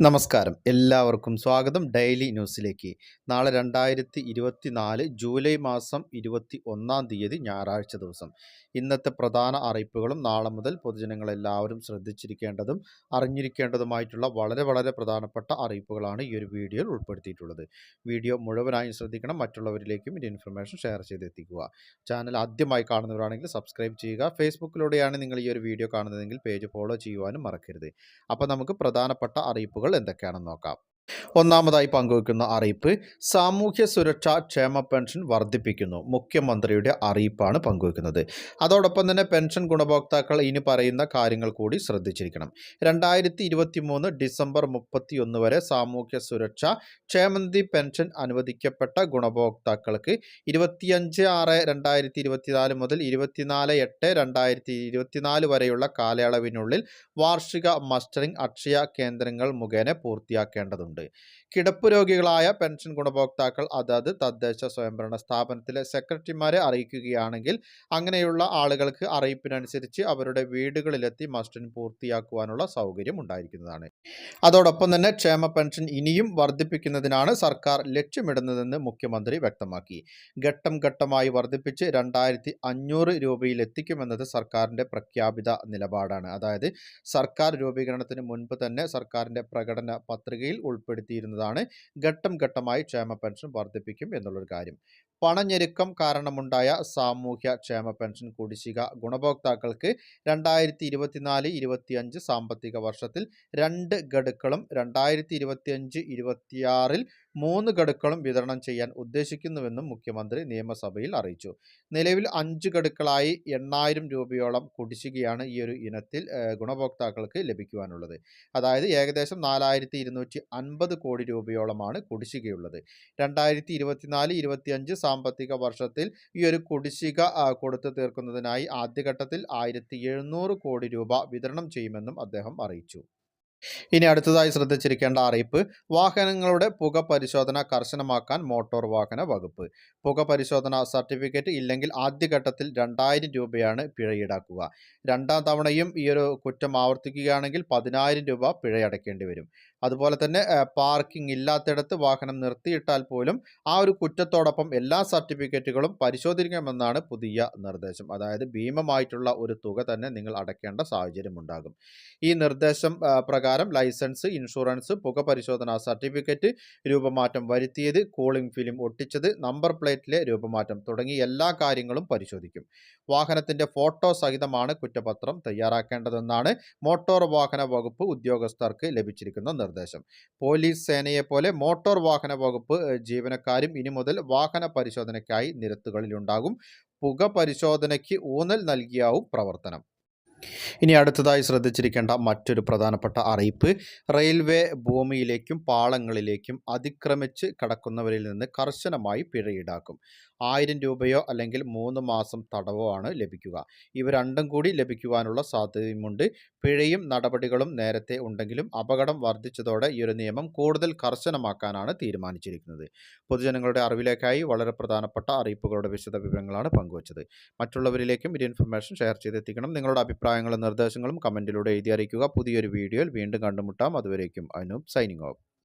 നമസ്കാരം. എല്ലാവർക്കും സ്വാഗതം. ഡെയിലി ന്യൂസിലേക്ക്. നാളെ രണ്ടായിരത്തി ഇരുപത്തി നാല് ജൂലൈ മാസം ഇരുപത്തി ഒന്നാം തീയതി ഞായറാഴ്ച ദിവസം. ഇന്നത്തെ പ്രധാന അറിയിപ്പുകളും നാളെ മുതൽ പൊതുജനങ്ങളെല്ലാവരും ശ്രദ്ധിച്ചിരിക്കേണ്ടതും അറിഞ്ഞിരിക്കേണ്ടതുമായിട്ടുള്ള വളരെ വളരെ പ്രധാനപ്പെട്ട അറിയിപ്പുകളാണ് ഈ ഒരു വീഡിയോയിൽ ഉൾപ്പെടുത്തിയിട്ടുള്ളത്. വീഡിയോ മുഴുവനായും ശ്രദ്ധിക്കണം. മറ്റുള്ളവരിലേക്കും ഈ ഇൻഫർമേഷൻ ഷെയർ ചെയ്തെത്തിക്കുക. ചാനൽ ആദ്യമായി കാണുന്നവരാണെങ്കിൽ സബ്സ്ക്രൈബ് ചെയ്യുക. ഫേസ്ബുക്കിലൂടെയാണ് നിങ്ങൾ ഈ ഒരു വീഡിയോ കാണുന്നതെങ്കിൽ പേജ് ഫോളോ ചെയ്യുവാനും മറക്കരുത്. അപ്പോൾ നമുക്ക് പ്രധാനപ്പെട്ട അറിയിപ്പുകൾ എന്തൊക്കെയാണെന്ന് നോക്കാം. ഒന്നാമതായി പങ്കുവയ്ക്കുന്ന അറിയിപ്പ് സാമൂഹ്യ സുരക്ഷാ ക്ഷേമ പെൻഷൻ വർദ്ധിപ്പിക്കുന്നു. മുഖ്യമന്ത്രിയുടെ അറിയിപ്പാണ് പങ്കുവയ്ക്കുന്നത്. അതോടൊപ്പം തന്നെ പെൻഷൻ ഗുണഭോക്താക്കൾ ഇനി പറയുന്ന കാര്യങ്ങൾ കൂടി ശ്രദ്ധിച്ചിരിക്കണം. രണ്ടായിരത്തി ഇരുപത്തി മൂന്ന് ഡിസംബർ മുപ്പത്തിയൊന്ന് വരെ സാമൂഹ്യ സുരക്ഷ ക്ഷേമനിധി പെൻഷൻ അനുവദിക്കപ്പെട്ട ഗുണഭോക്താക്കൾക്ക് ഇരുപത്തിയഞ്ച് ആറ് രണ്ടായിരത്തി ഇരുപത്തിനാല് മുതൽ ഇരുപത്തിനാല് എട്ട് രണ്ടായിരത്തി ഇരുപത്തിനാല് വരെയുള്ള കാലയളവിനുള്ളിൽ വാർഷിക മസ്റ്ററിംഗ് അക്ഷയ കേന്ദ്രങ്ങൾ മുഖേന പൂർത്തിയാക്കേണ്ടതുണ്ട്. കിടപ്പ് രോഗികളായ പെൻഷൻ ഗുണഭോക്താക്കൾ അതത് തദ്ദേശ സ്വയംഭരണ സ്ഥാപനത്തിലെ സെക്രട്ടറിമാരെ അറിയിക്കുകയാണെങ്കിൽ അങ്ങനെയുള്ള ആളുകൾക്ക് അറിയിപ്പിനനുസരിച്ച് അവരുടെ വീടുകളിലെത്തി മസ്റ്റിൻ പൂർത്തിയാക്കുവാനുള്ള സൗകര്യം ഉണ്ടായിരിക്കുന്നതാണ്. അതോടൊപ്പം തന്നെ ക്ഷേമ പെൻഷൻ ഇനിയും വർദ്ധിപ്പിക്കുന്നതിനാണ് സർക്കാർ ലക്ഷ്യമിടുന്നതെന്ന് മുഖ്യമന്ത്രി വ്യക്തമാക്കി. ഘട്ടം ഘട്ടമായി വർദ്ധിപ്പിച്ച് രണ്ടായിരത്തി അഞ്ഞൂറ് രൂപയിൽ എത്തിക്കുമെന്നത് സർക്കാരിന്റെ പ്രഖ്യാപിത നിലപാടാണ്. അതായത് സർക്കാർ രൂപീകരണത്തിന് മുൻപ് തന്നെ സർക്കാരിന്റെ പ്രകടന പത്രികയിൽ ഉൾപ്പെടുത്തിയിരുന്നതാണ്. ഘട്ടം ഘട്ടമായി ക്ഷേമ പെൻഷൻ വർദ്ധിപ്പിക്കും എന്നുള്ളൊരു കാര്യം. പണഞ്ഞെരുക്കം കാരണമുണ്ടായ സാമൂഹ്യ ക്ഷേമ പെൻഷൻ കുടിശ്ശിക ഗുണഭോക്താക്കൾക്ക് രണ്ടായിരത്തി ഇരുപത്തിനാല് ഇരുപത്തിയഞ്ച് സാമ്പത്തിക വർഷത്തിൽ രണ്ട് ഗഡുക്കളും രണ്ടായിരത്തി ഇരുപത്തിയഞ്ച് ഇരുപത്തിയാറിൽ മൂന്ന് ഗഡുക്കളും വിതരണം ചെയ്യാൻ ഉദ്ദേശിക്കുന്നുവെന്നും മുഖ്യമന്ത്രി നിയമസഭയിൽ അറിയിച്ചു. നിലവിൽ അഞ്ച് ഗഡുക്കളായി എണ്ണായിരം രൂപയോളം കുടിശ്ശികയാണ് ഈ ഒരു ഇനത്തിൽ ഗുണഭോക്താക്കൾക്ക് ലഭിക്കുവാനുള്ളത്. അതായത് ഏകദേശം നാലായിരത്തി ഇരുന്നൂറ്റി അൻപത് കോടി രൂപയോളമാണ് കുടിശ്ശികയുള്ളത്. രണ്ടായിരത്തി ഇരുപത്തിനാല് ഇരുപത്തിയഞ്ച് സാമ്പത്തിക വർഷത്തിൽ ഈ ഒരു കുടിശ്ശിക കൊടുത്തു തീർക്കുന്നതിനായി ആദ്യഘട്ടത്തിൽ ആയിരത്തി കോടി രൂപ വിതരണം ചെയ്യുമെന്നും അദ്ദേഹം അറിയിച്ചു. ഇനി അടുത്തതായി ശ്രദ്ധിച്ചിരിക്കേണ്ട അറിയിപ്പ് വാഹനങ്ങളുടെ പുക പരിശോധന കർശനമാക്കാൻ മോട്ടോർ വാഹന വകുപ്പ്. പുക പരിശോധന സർട്ടിഫിക്കറ്റ് ഇല്ലെങ്കിൽ ആദ്യഘട്ടത്തിൽ രണ്ടായിരം രൂപയാണ് പിഴ ഈടാക്കുക. രണ്ടാം തവണയും ഈ ഒരു കുറ്റം ആവർത്തിക്കുകയാണെങ്കിൽ പതിനായിരം രൂപ പിഴയടക്കേണ്ടി വരും. അതുപോലെ തന്നെ പാർക്കിംഗ് ഇല്ലാത്തിടത്ത് വാഹനം നിർത്തിയിട്ടാൽ പോലും ആ ഒരു കുറ്റത്തോടൊപ്പം എല്ലാ സർട്ടിഫിക്കറ്റുകളും പരിശോധിക്കണമെന്നാണ് പുതിയ നിർദ്ദേശം. അതായത് ഭീമമായിട്ടുള്ള ഒരു തുക തന്നെ നിങ്ങൾ അടയ്ക്കേണ്ട സാഹചര്യം ഉണ്ടാകും ഈ നിർദ്ദേശം ആ, പ്രകാരം ലൈസൻസ് ഇൻഷുറൻസ് പുക പരിശോധനാ സർട്ടിഫിക്കറ്റ് രൂപമാറ്റം വരുത്തിയത് കൂളിംഗ് ഫിലിം ഒട്ടിച്ചത് നമ്പർ പ്ലേറ്റിലെ രൂപമാറ്റം തുടങ്ങി എല്ലാ കാര്യങ്ങളും പരിശോധിക്കും. വാഹനത്തിന്റെ ഫോട്ടോ സഹിതമാണ് കുറ്റപത്രം തയ്യാറാക്കേണ്ടതെന്നാണ് മോട്ടോർ വാഹന വകുപ്പ് ഉദ്യോഗസ്ഥർക്ക് ലഭിച്ചിരിക്കുന്ന നിർദ്ദേശം. പോലീസ് സേനയെ പോലെ മോട്ടോർ വാഹന വകുപ്പ് ജീവനക്കാരും ഇനി മുതൽ വാഹന പരിശോധനയ്ക്കായി നിരത്തുകളിലുണ്ടാകും. പുക പരിശോധനയ്ക്ക് ഊന്നൽ നൽകിയാവും പ്രവർത്തനം. ഇനി അടുത്തതായി ശ്രദ്ധിച്ചിരിക്കേണ്ട മറ്റൊരു പ്രധാനപ്പെട്ട അറിയിപ്പ് റെയിൽവേ ഭൂമിയിലേക്കും പാളങ്ങളിലേക്കും അതിക്രമിച്ച് കടക്കുന്നവരിൽ നിന്ന് കർശനമായി പിഴ ഈടാക്കും. ആയിരം രൂപയോ അല്ലെങ്കിൽ മൂന്ന് മാസം തടവോ ആണ് ലഭിക്കുക. ഇവ രണ്ടും കൂടി ലഭിക്കുവാനുള്ള സാധ്യതയുമുണ്ട്. പിഴയും നടപടികളും നേരത്തെ ഉണ്ടെങ്കിലും അപകടം വർദ്ധിച്ചതോടെ ഈ ഒരു നിയമം കൂടുതൽ കർശനമാക്കാനാണ് തീരുമാനിച്ചിരിക്കുന്നത്. പൊതുജനങ്ങളുടെ അറിവിലേക്കായി വളരെ പ്രധാനപ്പെട്ട അറിയിപ്പുകളുടെ വിശദ വിവരങ്ങളാണ് പങ്കുവച്ചത്. മറ്റുള്ളവരിലേക്കും ഈ ഇൻഫർമേഷൻ ഷെയർ ചെയ്തെത്തിക്കണം. നിങ്ങളുടെ അഭിപ്രായങ്ങളും നിർദ്ദേശങ്ങളും കമന്റിലൂടെ എഴുതി അറിയിക്കുക. പുതിയൊരു വീഡിയോയിൽ വീണ്ടും കണ്ടുമുട്ടാം. അതുവരേക്കും അനൂപ് സൈനിങ് ഓഫ്.